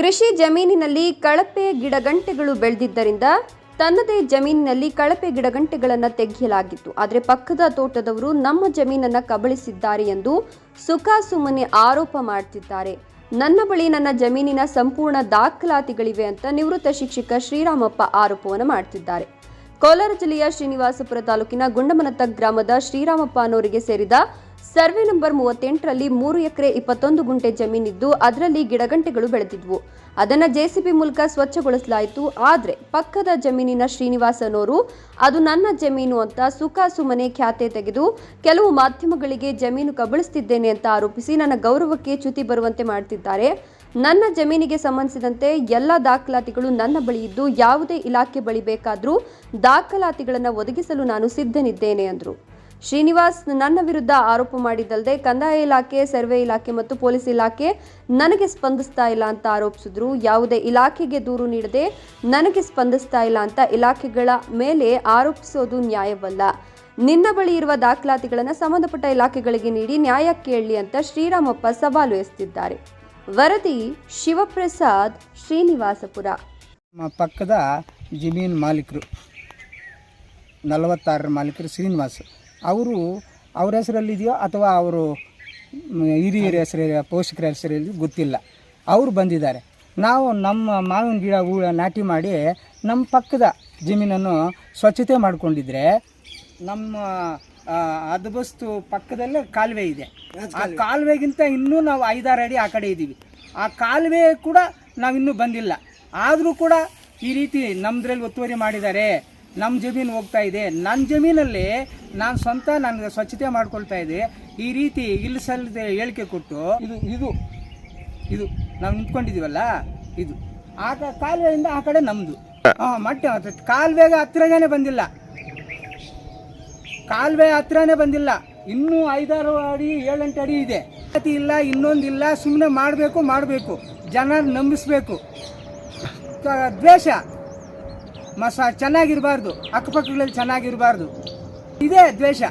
ಕೃಷಿ ಜಮೀನಿನಲ್ಲಿ ಕಳಪೆ ಗಿಡಗಂಟೆಗಳು ಬೆಳೆದಿದ್ದರಿಂದ ತನ್ನದೇ ಜಮೀನಿನಲ್ಲಿ ಕಳಪೆ ಗಿಡಗಂಟೆಗಳನ್ನು ತೆಗೆಯಲಾಗಿತ್ತು. ಆದರೆ ಪಕ್ಕದ ತೋಟದವರು ನಮ್ಮ ಜಮೀನನ್ನು ಕಬಳಿಸಿದ್ದಾರೆ ಎಂದು ಸುಖಾಸುಮ್ಮನೆ ಆರೋಪ ಮಾಡ್ತಿದ್ದಾರೆ. ನನ್ನ ಬಳಿ ನನ್ನ ಜಮೀನಿನ ಸಂಪೂರ್ಣ ದಾಖಲಾತಿಗಳಿವೆ ಅಂತ ನಿವೃತ್ತ ಶಿಕ್ಷಕ ಶ್ರೀರಾಮಪ್ಪ ಆರೋಪವನ್ನು ಮಾಡ್ತಿದ್ದಾರೆ. ಕೋಲಾರ ಜಿಲ್ಲೆಯ ಶ್ರೀನಿವಾಸಪುರ ತಾಲೂಕಿನ ಗುಂಡಮನತ್ತ ಗ್ರಾಮದ ಶ್ರೀರಾಮಪ್ಪ ಅನ್ನೋರಿಗೆ ಸೇರಿದ ಸರ್ವೆ ನಂಬರ್ ಮೂವತ್ತೆಂಟರಲ್ಲಿ ಮೂರು ಎಕರೆ ಇಪ್ಪತ್ತೊಂದು ಗುಂಟೆ ಜಮೀನಿದ್ದು ಅದರಲ್ಲಿ ಗಿಡಗಂಟೆಗಳು ಬೆಳೆದಿದ್ವು. ಅದನ್ನು ಜೆಸಿಬಿ ಮೂಲಕ ಸ್ವಚ್ಛಗೊಳಿಸಲಾಯಿತು. ಆದರೆ ಪಕ್ಕದ ಜಮೀನಿನ ಶ್ರೀನಿವಾಸನವರು ಅದು ನನ್ನ ಜಮೀನು ಅಂತ ಸುಖಾಸುಮನೆ ಖ್ಯಾತೆ ತೆಗೆದು ಕೆಲವು ಮಾಧ್ಯಮಗಳಿಗೆ ಜಮೀನು ಕಬಳಿಸ್ತಿದ್ದೇನೆ ಅಂತ ಆರೋಪಿಸಿ ನನ್ನ ಗೌರವಕ್ಕೆ ಚ್ಯುತಿ ಬರುವಂತೆ ಮಾಡ್ತಿದ್ದಾರೆ. ನನ್ನ ಜಮೀನಿಗೆ ಸಂಬಂಧಿಸಿದಂತೆ ಎಲ್ಲ ದಾಖಲಾತಿಗಳು ನನ್ನ ಬಳಿ ಇದ್ದು ಯಾವುದೇ ಇಲಾಖೆ ಬಳಿ ಬೇಕಾದರೂ ದಾಖಲಾತಿಗಳನ್ನು ಒದಗಿಸಲು ನಾನು ಸಿದ್ಧನಿದ್ದೇನೆ ಅಂದರು. ಶ್ರೀನಿವಾಸ್ ನನ್ನ ವಿರುದ್ಧ ಆರೋಪ ಮಾಡಿದ್ದಲ್ಲದೆ ಕಂದಾಯ ಇಲಾಖೆ, ಸರ್ವೆ ಇಲಾಖೆ ಮತ್ತು ಪೊಲೀಸ್ ಇಲಾಖೆ ನನಗೆ ಸ್ಪಂದಿಸ್ತಾ ಇಲ್ಲ ಅಂತ ಆರೋಪಿಸಿದ್ರು. ಯಾವುದೇ ಇಲಾಖೆಗೆ ದೂರು ನೀಡದೆ ನನಗೆ ಸ್ಪಂದಿಸ್ತಾ ಇಲ್ಲ ಅಂತ ಇಲಾಖೆಗಳ ಮೇಲೆ ಆರೋಪಿಸೋದು ನ್ಯಾಯವಲ್ಲ. ನಿನ್ನ ಬಳಿ ಇರುವ ದಾಖಲಾತಿಗಳನ್ನು ಸಂಬಂಧಪಟ್ಟ ಇಲಾಖೆಗಳಿಗೆ ನೀಡಿ ನ್ಯಾಯ ಕೇಳಲಿ ಅಂತ ಶ್ರೀರಾಮಪ್ಪ ಸವಾಲು ಎಸೆದಿದ್ದಾರೆ. ವರದಿ ಶಿವಪ್ರಸಾದ್, ಶ್ರೀನಿವಾಸಪುರ. ಪಕ್ಕದ ಜಮೀನು ಮಾಲೀಕರು, ನಲವತ್ತಾರರ ಮಾಲೀಕರು ಶ್ರೀನಿವಾಸ್. ಅವರು ಅವ್ರ ಹೆಸರಲ್ಲಿದೆಯೋ ಅಥವಾ ಅವರು ಹಿರಿಯರ ಹೆಸರಲ್ಲಿ ಪೋಷಕರ ಹೆಸರಲ್ಲಿ ಗೊತ್ತಿಲ್ಲ. ಅವರು ಬಂದಿದ್ದಾರೆ. ನಾವು ನಮ್ಮ ಮಾವಿನ ಗಿಡ ಹೂಳ ನಾಟಿ ಮಾಡಿ ನಮ್ಮ ಪಕ್ಕದ ಜಮೀನನ್ನು ಸ್ವಚ್ಛತೆ ಮಾಡಿಕೊಂಡಿದ್ರೆ ನಮ್ಮ ಅದಬಸ್ತು ಅದ್ಬಸ್ತು ಪಕ್ಕದಲ್ಲೇ ಕಾಲುವೆ ಇದೆ. ಆ ಕಾಲುವೆಗಿಂತ ಇನ್ನೂ ನಾವು ಐದಾರು ಅಡಿ ಆ ಕಡೆ ಇದ್ದೀವಿ. ಆ ಕಾಲುವೆ ಕೂಡ ನಾವಿನ್ನೂ ಬಂದಿಲ್ಲ. ಆದರೂ ಕೂಡ ಈ ರೀತಿ ನಮ್ಮದ್ರಲ್ಲಿ ಒತ್ತುವರಿ ಮಾಡಿದ್ದಾರೆ. ನಮ್ಮ ಜಮೀನು ಹೋಗ್ತಾ ಇದೆ. ನನ್ನ ಜಮೀನಲ್ಲಿ ನಾನು ಸ್ವಂತ ನನಗೆ ಸ್ವಚ್ಛತೆ ಮಾಡ್ಕೊಳ್ತಾ ಇದ್ದೆ ಈ ರೀತಿ ಇಲ್ಲಿ ಸಲ್ಲದೆ ಹೇಳಿಕೆ ಕೊಟ್ಟು ಇದು ಇದು ಇದು ನಾವು ನಿಂತ್ಕೊಂಡಿದ್ದೀವಲ್ಲ ಇದು. ಆ ಕಾಲುವೆಯಿಂದ ಆ ಕಡೆ ನಮ್ಮದು ಹಾಂ ಮಟ್ಟ ಕಾಲುವೆಗೆ ಹತ್ರನೇ ಬಂದಿಲ್ಲ. ಕಾಲುವೆ ಹತ್ರನೇ ಬಂದಿಲ್ಲ. ಇನ್ನೂ ಐದಾರು ಅಡಿ, ಏಳೆಂಟು ಅಡಿ ಇದೆ. ಅತಿ ಇಲ್ಲ ಇನ್ನೊಂದಿಲ್ಲ ಸುಮ್ಮನೆ ಮಾಡಬೇಕು ಮಾಡಬೇಕು. ಜನ ನಂಬಿಸ್ಬೇಕು. ದ್ವೇಷ. ಮಸ ಚೆನ್ನಾಗಿರಬಾರ್ದು ಅಕ್ಕಪಕ್ಕಗಳಲ್ಲಿ ಚೆನ್ನಾಗಿರಬಾರ್ದು. ಇದೇ ದ್ವೇಷ.